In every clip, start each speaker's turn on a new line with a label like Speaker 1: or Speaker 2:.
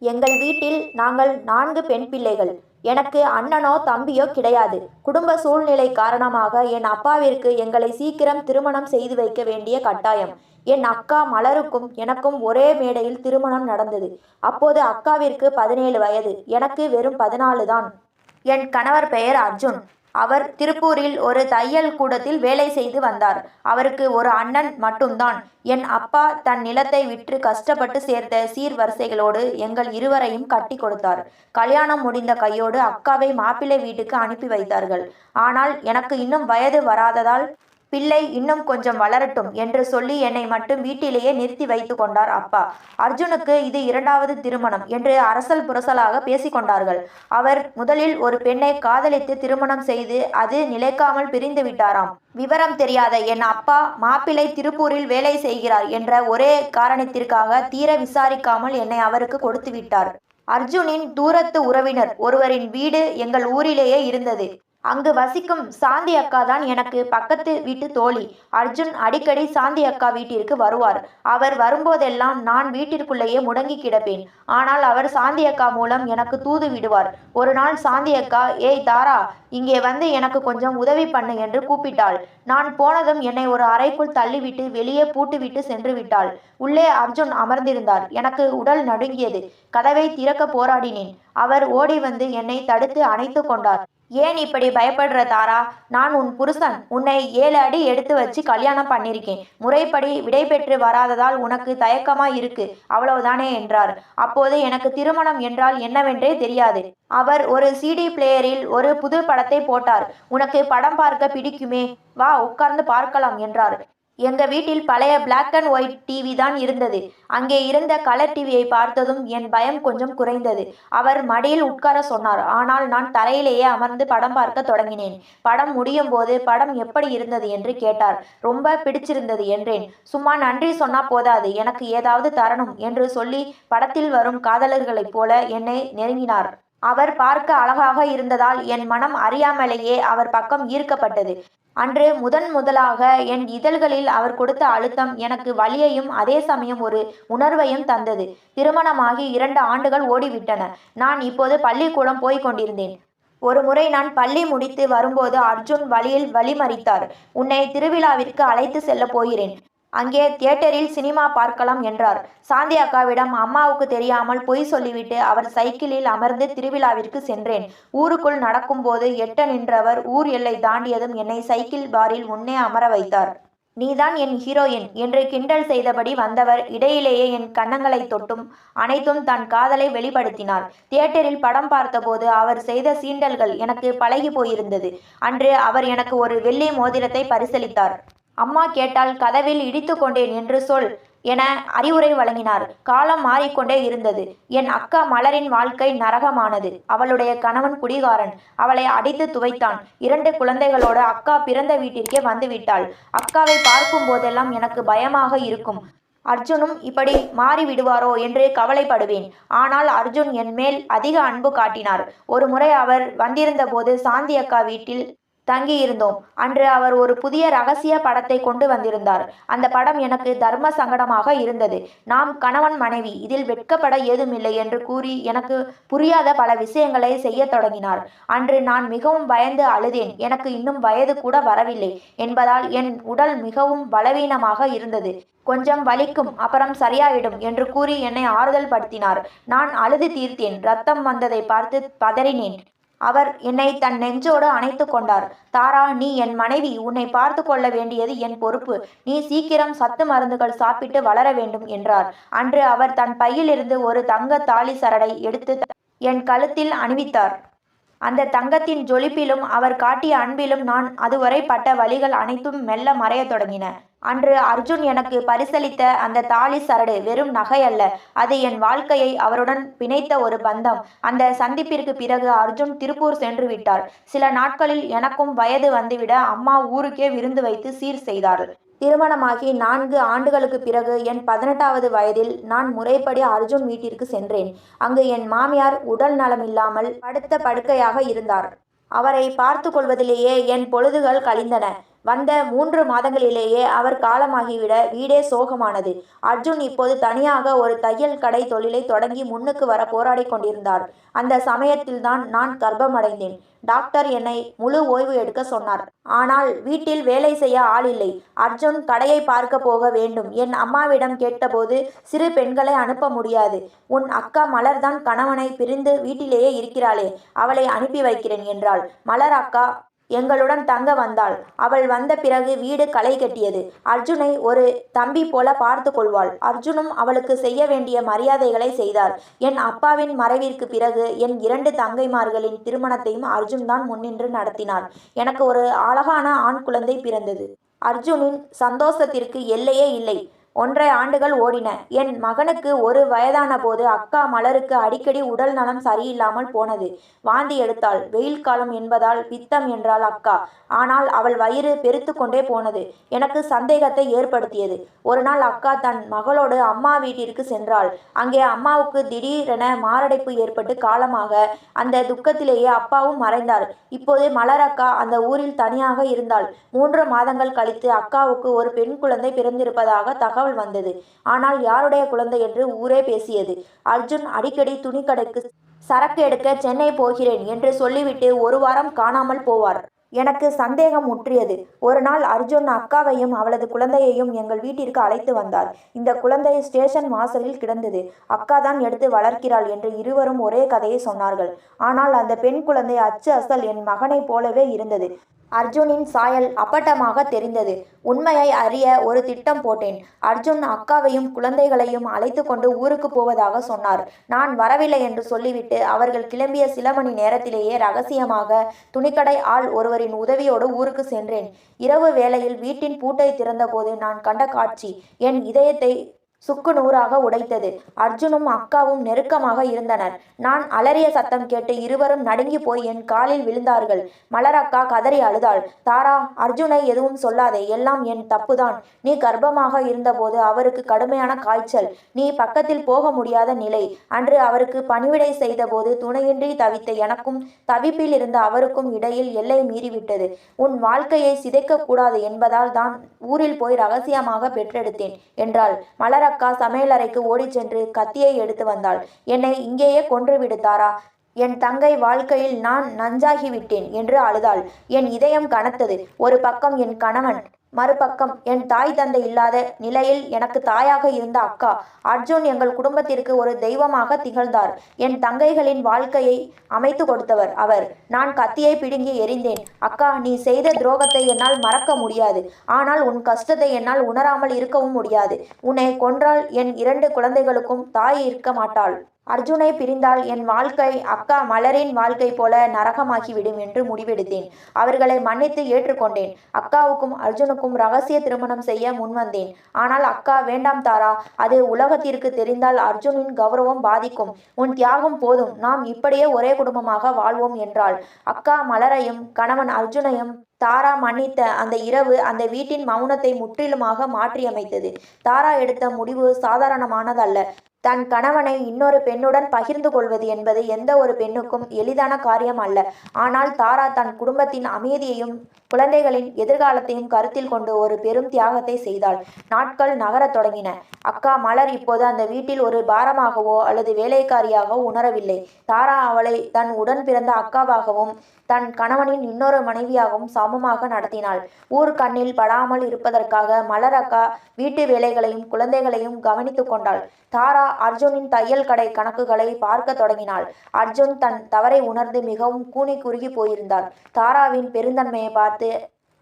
Speaker 1: எங்கள் வீட்டில் நாங்கள் நான்கு பெண் பிள்ளைகள். எனக்கு அண்ணனோ தம்பியோ கிடையாது. குடும்ப சூழ்நிலை காரணமாக என் அப்பாவிற்கு எங்களை சீக்கிரம் திருமணம் செய்து வைக்க வேண்டிய கட்டாயம். என் அக்கா மலருக்கும் எனக்கும் ஒரே மேடையில் திருமணம் நடந்தது. அப்போது அக்காவிற்கு பதினேழு வயது. எனக்கு வெறும் பதினாலு தான் என் கணவர் பெயர் அர்ஜுன். அவர் திருப்பூரில் ஒரு தையல் கூடத்தில் வேலை செய்து வந்தார். அவருக்கு ஒரு அண்ணன் மட்டும்தான். என் அப்பா தன் நிலத்தை விற்று கஷ்டப்பட்டு சேர்த்த சீர்வரிசைகளோடு எங்கள் இருவரையும் கட்டி கொடுத்தார். கல்யாணம் முடிந்த கையோடு அக்காவை மாப்பிள்ளை வீட்டுக்கு அனுப்பி வைத்தார்கள். ஆனால் எனக்கு இன்னும் வயது வராததால் பிள்ளை இன்னும் கொஞ்சம் வளரட்டும் என்று சொல்லி என்னை மட்டும் வீட்டிலேயே நிறுத்தி வைத்து கொண்டார் அப்பா. அர்ஜுனுக்கு இது இரண்டாவது திருமணம் என்று அரசல் புரசலாக பேசிக்கொண்டார்கள் அவர் முதலில் ஒரு பெண்ணை காதலித்து திருமணம் செய்து அது நிலைக்காமல் பிரிந்து விட்டாராம். விவரம் தெரியாத என் அப்பா மாப்பிள்ளை திருப்பூரில் வேலை செய்கிறார் என்ற ஒரே காரணத்திற்காக தீர விசாரிக்காமல் என்னை அவருக்கு கொடுத்து விட்டார். அர்ஜுனின் தூரத்து உறவினர் ஒருவரின் வீடு எங்கள் ஊரிலேயே இருந்தது. அங்கு வசிக்கும் சாந்தி அக்கா தான் எனக்கு பக்கத்து வீட்டு தோழி. அர்ஜுன் அடிக்கடி சாந்தி அக்கா வீட்டிற்கு வருவார். அவர் வரும்போதெல்லாம் நான் வீட்டிற்குள்ளேயே முடங்கி கிடப்பேன். ஆனால் அவர் சாந்தி அக்கா மூலம் எனக்கு தூது விடுவார். ஒரு நாள் சாந்தி அக்கா ஏய் தாரா இங்கே வந்து எனக்கு கொஞ்சம் உதவி பண்ணு என்று கூப்பிட்டாள். நான் போனதும் என்னை ஒரு அறைக்குள் தள்ளிவிட்டு வெளியே பூட்டுவிட்டு சென்று விட்டாள். உள்ளே அர்ஜுன் அமர்ந்திருந்தார். எனக்கு உடல் நடுங்கியது. கதவை திறக்க போராடினேன். அவர் ஓடி வந்து என்னை தடுத்து அணைத்து கொண்டார். ஏன் இப்படி பயப்படுற தாரா? நான் உன் புருஷன். உன்னை ஏழு அடி எடுத்து வச்சு கல்யாணம் பண்ணியிருக்கேன். முறைப்படி விடை பெற்று வராததால் உனக்கு தயக்கமா இருக்கு. அவ்வளவுதானே என்றார். அப்போது எனக்கு திருமணம் என்றால் என்னவென்றே தெரியாது. அவர் ஒரு சிடி பிளேயரில் ஒரு புது படத்தை போட்டார். உனக்கு படம் பார்க்க பிடிக்குமே? வா உட்கார்ந்து பார்க்கலாம் என்றார். எங்க வீட்டில் பழைய பிளாக் அண்ட் ஒயிட் டிவி தான் இருந்தது. அங்கே இருந்த கலர் டிவியை பார்த்ததும் என் பயம் கொஞ்சம் குறைந்தது. அவர் மடியில் உட்கார சொன்னார். ஆனால் நான் தரையிலேயே அமர்ந்து படம் பார்க்க தொடங்கினேன். படம் முடியும் போது படம் எப்படி இருந்தது? என்று கேட்டார். ரொம்ப பிடிச்சிருந்தது என்றேன். சும்மா நன்றி சொன்னா போதாது. எனக்கு ஏதாவது தரணும் என்று சொல்லி படத்தில் வரும் காதலர்களைப் போல என்னை நெருங்கினார். அவர் பார்க்க அழகாக இருந்ததால் என் மனம் அறியாமலேயே அவர் பக்கம் ஈர்க்கப்பட்டது. அன்று முதன் முதலாக என் இதழ்களில் அவர் கொடுத்த அழுத்தம் எனக்கு வலியையும் அதே சமயம் ஒரு உணர்வையும் தந்தது. திருமணமாகி இரண்டு ஆண்டுகள் ஓடிவிட்டன. நான் இப்போது பள்ளிக்கூடம் போய்க் கொண்டிருந்தேன். ஒரு முறை நான் பள்ளி முடித்து வரும்போது அர்ஜுன் வழியில் வழிமறித்தார். உன்னை திருவிழாவிற்கு அழைத்து செல்ல போகிறேன். அங்கே தியேட்டரில் சினிமா பார்க்கலாம் என்றார். சாந்தி அக்காவிடம் அம்மாவுக்கு தெரியாமல் பொய் சொல்லிவிட்டு அவர் சைக்கிளில் அமர்ந்து திருவிழாவிற்கு சென்றேன். ஊருக்குள் நடக்கும்போது எட்ட நின்றவர் ஊர் எல்லை தாண்டியதும் என்னை சைக்கிள் பாரில் முன்னே அமர வைத்தார். நீதான் என் ஹீரோயின் என்று கிண்டல் செய்தபடி வந்தவர் இடையிலேயே என் கன்னங்களை தொட்டும் அனைத்தும் தன் காதலை வெளிப்படுத்தினார். தியேட்டரில் படம் பார்த்தபோது அவர் செய்த சீண்டல்கள் எனக்கு பழகி போயிருந்தது. அன்று அவர் எனக்கு ஒரு வெள்ளி மோதிரத்தை பரிசளித்தார். அம்மா கேட்டால் கதவில் இடித்து கொண்டேன் என்று சொல் என அறிவுரை வழங்கினார். காலம் மாறிக்கொண்டே இருந்தது. என் அக்கா மலரின் வாழ்க்கை நரகமானது. அவளுடைய கணவன் குடிகாரன். அவளை அடித்து துவைத்தான். இரண்டு குழந்தைகளோடு அக்கா பிறந்த வீட்டிற்கே வந்துவிட்டாள். அக்காவை பார்க்கும் போதெல்லாம் எனக்கு பயமாக இருக்கும். அர்ஜுனும் இப்படி மாறி விடுவாரோ என்று கவலைப்படுவேன். ஆனால் அர்ஜுன் என் மேல் அதிக அன்பு காட்டினார். ஒரு முறை அவர் வந்திருந்த போது சாந்தி அக்கா வீட்டில் தங்கியிருந்தோம். அன்று அவர் ஒரு புதிய ரகசிய படத்தை கொண்டு வந்திருந்தார். அந்த படம் எனக்கு தர்ம சங்கடமாக இருந்தது. நாம் கணவன் மனைவி இதில் வெட்கப்பட ஏதுமில்லை என்று கூறி எனக்கு புரியாத பல விஷயங்களை செய்யத் தொடங்கினார். அன்று நான் மிகவும் பயந்து அழுதேன். எனக்கு இன்னும் வயது கூட வரவில்லை என்பதால் என் உடல் மிகவும் பலவீனமாக இருந்தது. கொஞ்சம் வலிக்கும் அப்புறம் சரியாயிடும் என்று கூறி என்னை ஆறுதல் படுத்தினார் நான் அழுது தீர்த்தேன். ரத்தம் வந்ததை பார்த்து பதறினேன். அவர் என்னை தன் நெஞ்சோடு அணைத்து கொண்டார். தாரா நீ என் மனைவி உன்னை பார்த்து கொள்ள வேண்டியது என் பொறுப்பு. நீ சீக்கிரம் சத்து மருந்துகள் சாப்பிட்டு வளர வேண்டும் என்றார். அன்று அவர் தன் பையிலிருந்து ஒரு தங்க தாலி சரடை எடுத்து என் கழுத்தில் அணிவித்தார். அந்த தங்கத்தின் ஜொலிப்பிலும் அவர் காட்டிய அன்பிலும் நான் அதுவரை பட்ட வழிகள் அனைத்தும் மெல்ல மறையத் தொடங்கின. அன்று அர்ஜுன் எனக்கு பரிசளித்த அந்த தாலி சரடு வெறும் நகை அல்ல. அது என் வாழ்க்கையை அவருடன் பிணைத்த ஒரு பந்தம். அந்த சந்திப்பிற்கு பிறகு அர்ஜுன் திருப்பூர் சென்று விட்டார். சில நாட்களில் எனக்கும் வயது வந்துவிட அம்மா ஊருக்கே விருந்து வைத்து சீர் செய்தார் திருமணமாகி நான்கு ஆண்டுகளுக்கு பிறகு என் பதினெட்டாவது வயதில் நான் முறைப்படி அர்ஜுன் வீட்டிற்கு சென்றேன். அங்கு என் மாமியார் உடல் நலமில்லாமல் படுத்த படுக்கையாக இருந்தார். அவரை பார்த்து கொள்வதிலேயே என் பொழுதுகள் கழிந்தன. வந்த மூன்று மாதங்களிலேயே அவர் காலமாகிவிட வீடே சோகமானது. அர்ஜுன் இப்போது தனியாக ஒரு தையல் கடை தொழிலை தொடங்கி முன்னுக்கு வர போராடிக் கொண்டிருந்தார். அந்த சமயத்தில்தான் நான் கர்ப்பமடைந்தேன். டாக்டர் என்னை முழு ஓய்வு எடுக்க சொன்னார். ஆனால் வீட்டில் வேலை செய்ய ஆள் இல்லை. அர்ஜுன் கடையை பார்க்க போக வேண்டும். என் அம்மாவிடம் கேட்டபோது சிறு பெண்களை அனுப்ப முடியாது. உன் அக்கா மலர்தான் கணவனை பிரிந்து வீட்டிலேயே இருக்கிறாளே. அவளை அனுப்பி வைக்கிறேன் என்றாள். மலர் அக்கா எங்களுடன் தங்க வந்தாள். அவள் வந்த பிறகு வீடு களை கட்டியது. அர்ஜுனை ஒரு தம்பி போல பார்த்து கொள்வாள். அர்ஜுனும் அவளுக்கு செய்ய வேண்டிய மரியாதைகளை செய்தார். என் அப்பாவின் மறைவிற்கு பிறகு என் இரண்டு தங்கைமார்களின் திருமணத்தையும் அர்ஜுன் தான் முன்னின்று நடத்தினார். எனக்கு ஒரு அழகான ஆண் குழந்தை பிறந்தது. அர்ஜுனின் சந்தோஷத்திற்கு எல்லையே இல்லை. ஒன்றரை ஆண்டுகள் ஓடின. என் மகனுக்கு ஒரு வயதான போது அக்கா மலருக்கு அடிக்கடி உடல் நலம் சரியில்லாமல் போனது. வாந்தி எடுத்தாள். வெயில் காலம் என்பதால் பித்தம் என்றாள் அக்கா. ஆனால் அவள் வயிறு பெருத்து கொண்டே போனது. எனக்கு சந்தேகத்தை ஏற்படுத்தியது. ஒரு நாள் அக்கா தன் மகளோடு அம்மா வீட்டிற்கு சென்றாள். அங்கே அம்மாவுக்கு திடீரென மாரடைப்பு ஏற்பட்டு காலமாக அந்த துக்கத்திலேயே அப்பாவும் மறைந்தார். இப்போது மலர் அக்கா அந்த ஊரில் தனியாக இருந்தாள். மூன்று மாதங்கள் கழித்து அக்காவுக்கு ஒரு பெண் குழந்தை பிறந்திருப்பதாக தகவல் வந்தது. ஆனால் யாருடைய குழந்தை என்று ஊரே பேசியது. அர்ஜுன் அடிக்கடி துணிக்கடைக்கு சரக்கு எடுக்க சென்னை போகிறேன் என்று சொல்லிவிட்டு ஒரு வாரம் காணாமல் போவார். எனக்கு சந்தேகம் முற்றியது. ஒரு நாள் அர்ஜுன் அக்காவையும் அவளது குழந்தையையும் எங்கள் வீட்டிற்கு அழைத்து வந்தார். இந்த குழந்தை ஸ்டேஷன் வாசலில் கிடந்தது. அக்கா தான் எடுத்து வளர்க்கிறாள் என்று இருவரும் ஒரே கதையை சொன்னார்கள். ஆனால் அந்த பெண் குழந்தை அச்சு அசல் என் மகனைப் போலவே இருந்தது. அர்ஜுனின் சாயல் அப்பட்டமாக தெரிந்தது. உண்மையை அறிய ஒரு திட்டம் போட்டேன். அர்ஜுன் அக்காவையும் குழந்தைகளையும் அழைத்து கொண்டு ஊருக்கு போவதாக சொன்னார். நான் வரவில்லை என்று சொல்லிவிட்டு அவர்கள் கிளம்பிய சில மணி நேரத்திலேயே ரகசியமாக துணிக்கடை ஆள் ஒருவரின் உதவியோடு ஊருக்கு சென்றேன். இரவு வேளையில் வீட்டின் பூட்டை திறந்தபோது நான் கண்ட காட்சி என் இதயத்தை சுக்கு நூறாக உடைத்தது. அர்ஜுனும் அக்காவும் நெருக்கமாக இருந்தனர். நான் அலறிய சத்தம் கேட்டு இருவரும் நடுங்கி போய் என் காலில் விழுந்தார்கள். மலரக்கா கதறி அழுதாள். தாரா அர்ஜுனை எதுவும் சொல்லாதே. எல்லாம் என் தப்புதான். நீ கர்ப்பமாக இருந்தபோது அவருக்கு கடுமையான காய்ச்சல். நீ பக்கத்தில் போக முடியாத நிலை. அன்று அவருக்கு பணிவிடை செய்தபோது துணையின்றி தவித்த எனக்கும் தவிப்பில் இருந்த அவருக்கும் இடையில் எல்லை மீறிவிட்டது. உன் வாழ்க்கையை சிதைக்க கூடாது என்பதால் தான் ஊரில் போய் ரகசியமாக பெற்றெடுத்தேன் என்றாள். மலர அக்கா சமையலறைக்கு ஓடிச் சென்று கத்தியை எடுத்து வந்தாள். என்னை இங்கேயே கொன்று விடுத்தாரா என் தங்கை வாழ்க்கையில் நான் நஞ்சாகிவிட்டேன் என்று அழுதாள். என் இதயம் கனத்தது. ஒரு பக்கம் என் கணவன் மறுபக்கம் என் தாய் தந்தை இல்லாத நிலையில் எனக்கு தாயாக இருந்த அக்கா அர்ஜுன் எங்கள் குடும்பத்திற்கு ஒரு தெய்வமாக திகழ்ந்தார். என் தங்கைகளின் வாழ்க்கையை அமைத்து கொடுத்தவர் அவர். நான் கத்தியை பிடுங்கி எறிந்தேன் அக்கா நீ செய்த துரோகத்தை என்னால் மறக்க முடியாது. ஆனால் உன் கஷ்டத்தை என்னால் உணராமல் இருக்கவும் முடியாது. உன்னை கொன்றால் என் இரண்டு குழந்தைகளுக்கும் தாய் இருக்க மாட்டாள். அர்ஜுனை பிரிந்தால் என் வாழ்க்கை அக்கா மலரின் வாழ்க்கை போல நரகமாகிவிடும் என்று முடிவெடுத்தேன். அவர்களை மன்னித்து ஏற்றுக்கொண்டேன். அக்காவுக்கும் அர்ஜுனுக்கும் ரகசிய திருமணம் செய்ய முன்வந்தேன் ஆனால் அக்கா வேண்டாம் தாரா அது உலகத்திற்கு தெரிந்தால் அர்ஜுனின் கௌரவம் பாதிக்கும். உன் தியாகம் போதும். நாம் இப்படியே ஒரே குடும்பமாக வாழ்வோம் என்றாள். அக்கா மலரையும் கணவன் அர்ஜுனையும் தாரா மன்னித்த அந்த இரவு அந்த வீட்டின் மௌனத்தை முற்றிலுமாக மாற்றியமைத்தது. தாரா எடுத்த முடிவு சாதாரணமானதல்ல. தன் கணவனை இன்னொரு பெண்ணுடன் பகிர்ந்து கொள்வது என்பது எந்த ஒரு பெண்ணுக்கும் எளிதான காரியம் அல்ல. ஆனால் தாரா தன் குடும்பத்தின் அமைதியையும் குழந்தைகளின் எதிர்காலத்தையும் கருத்தில் கொண்டு ஒரு பெரும் தியாகத்தை செய்தாள். நாட்கள் நகரத் தொடங்கின. அக்கா மலர் இப்போது அந்த வீட்டில் ஒரு பாரமாகவோ அல்லது வேலைக்காரியாகவோ உணரவில்லை. தாரா அவளை தன் உடன் பிறந்த அக்காவாகவும் தன் கணவனின் இன்னொரு மனைவியாகவும் சமமாக நடத்தினாள். ஊர் கண்ணில் படாமல் இருப்பதற்காக மலர் அக்கா வீட்டு வேலைகளையும் குழந்தைகளையும் கவனித்து கொண்டாள். தாரா அர்ஜுனின் தையல் கடை கணக்குகளை பார்க்க தொடங்கினாள். அர்ஜுன் தன் தவறை உணர்ந்து மிகவும் கூனி குறுகி போயிருந்தார். தாராவின் பெருந்தன்மையை பார்த்து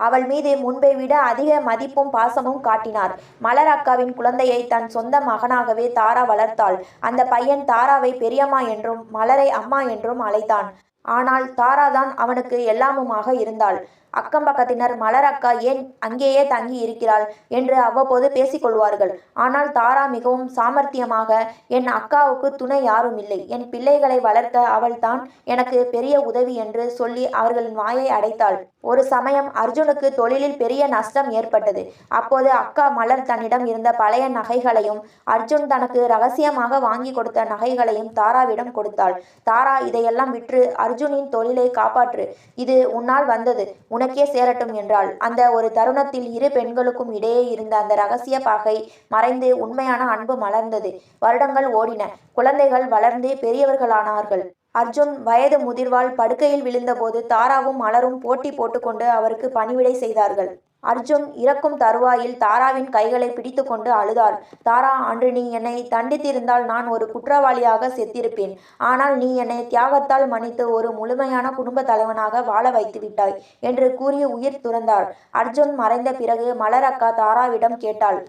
Speaker 1: அவள் மீது முன்பை விட அதிக மதிப்பும் பாசமும் காட்டினார். மலர் அக்காவின் குழந்தையை தன் சொந்த மகனாகவே தாரா வளர்த்தாள். அந்த பையன் தாராவை பெரியம்மா என்றும் மலரை அம்மா என்றும் அழைத்தான். ஆனால் தாராதான் அவனுக்கு எல்லாமுமாக இருந்தாள். அக்கம் பக்கத்தினர் மலர் அக்கா ஏன் அங்கேயே தங்கி இருக்கிறாள் என்று அவ்வப்போது பேசிக்கொள்வார்கள். ஆனால் தாரா மிகவும் சாமர்த்தியமாக என் அக்காவுக்கு துணை யாரும் இல்லை என் பிள்ளைகளை வளர்க்க அவள்தான் எனக்கு பெரிய உதவி என்று சொல்லி அவர்களின் வாயை அடைத்தாள். ஒரு சமயம் அர்ஜுனுக்கு தொழிலில் பெரிய நஷ்டம் ஏற்பட்டது. அப்போது அக்கா மலர் தன்னிடம் இருந்த பழைய நகைகளையும் அர்ஜுன் தனக்கு ரகசியமாக வாங்கி கொடுத்த நகைகளையும் தாராவிடம் கொடுத்தாள். தாரா இதையெல்லாம் விற்று அர்ஜுனின் தொழிலை காப்பாற்று. இது உன்னால் வந்தது. உன உனக்கே சேரட்டும் என்றாள். அந்த ஒரு தருணத்தில் இரு பெண்களுக்கும் இடையே இருந்த அந்த ரகசிய பகை மறைந்து உண்மையான அன்பு மலர்ந்தது. வருடங்கள் ஓடின. குழந்தைகள் வளர்ந்து பெரியவர்களானார்கள். அர்ஜுன் வயது முதிர்வால் படுக்கையில் விழுந்தபோது தாராவும் மலரும் போட்டி போட்டுக்கொண்டு அவருக்கு பணிவிடை செய்தார்கள். அர்ஜுன் இறக்கும் தருவாயில் தாராவின் கைகளை பிடித்துக்கொண்டு அழுதாள். தாரா அன்று நீ என்னை தண்டித்திருந்தால் நான் ஒரு குற்றவாளியாக செத்திருப்பேன். ஆனால் நீ என்னை தியாகத்தால் மன்னித்து ஒரு முழுமையான குடும்ப தலைவனாக வாழ வைத்து விட்டாய் என்று கூறி உயிர் துறந்தாள். அர்ஜுன் மறைந்த பிறகு மலரக்கா தாராவிடம் கேட்டாள்.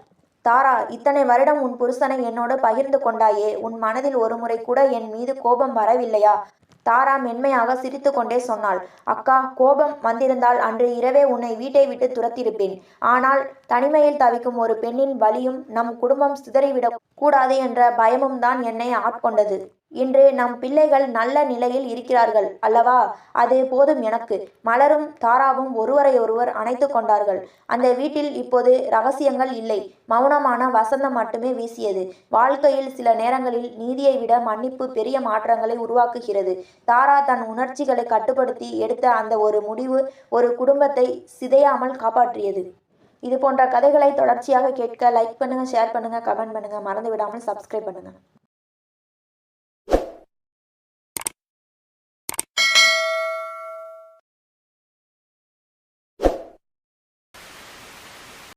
Speaker 1: தாரா இத்தனை வருடம் உன் புருஷனை என்னோடு பகிர்ந்து கொண்டாயே. உன் மனதில் ஒருமுறை கூட என் மீது கோபம் வரவில்லையா? தாரா மென்மையாக சிரித்து கொண்டே சொன்னாள். அக்கா கோபம் வந்திருந்தால் அன்று இரவே உன்னை வீட்டை விட்டு துரத்திருப்பேன் ஆனால் தனிமையில் தவிக்கும் ஒரு பெண்ணின் வலியும் நம் குடும்பம் சிதறிவிடக் கூடாது என்ற பயமும் தான் என்னை ஆட்கொண்டது. இன்று நம் பிள்ளைகள் நல்ல நிலையில் இருக்கிறார்கள் அல்லவா? அது போதும் எனக்கு. மலரும் தாராவும் ஒருவரை ஒருவர் அணைத்து கொண்டார்கள். அந்த வீட்டில் இப்போது ரகசியங்கள் இல்லை. மௌனமான வசந்தம் மட்டுமே வீசியது. வாழ்க்கையில் சில நேரங்களில் நீதியை விட மன்னிப்பு பெரிய மாற்றங்களை உருவாக்குகிறது. தாரா தன் உணர்ச்சிகளை கட்டுப்படுத்தி எடுத்த அந்த ஒரு முடிவு ஒரு குடும்பத்தை சிதையாமல் காப்பாற்றியது. இது போன்ற கதைகளை தொடர்ச்சியாக கேட்க லைக் பண்ணுங்கள் ஷேர் பண்ணுங்கள் கமெண்ட் பண்ணுங்கள் மறந்து விடாமல் சப்ஸ்கிரைப் பண்ணுங்கள்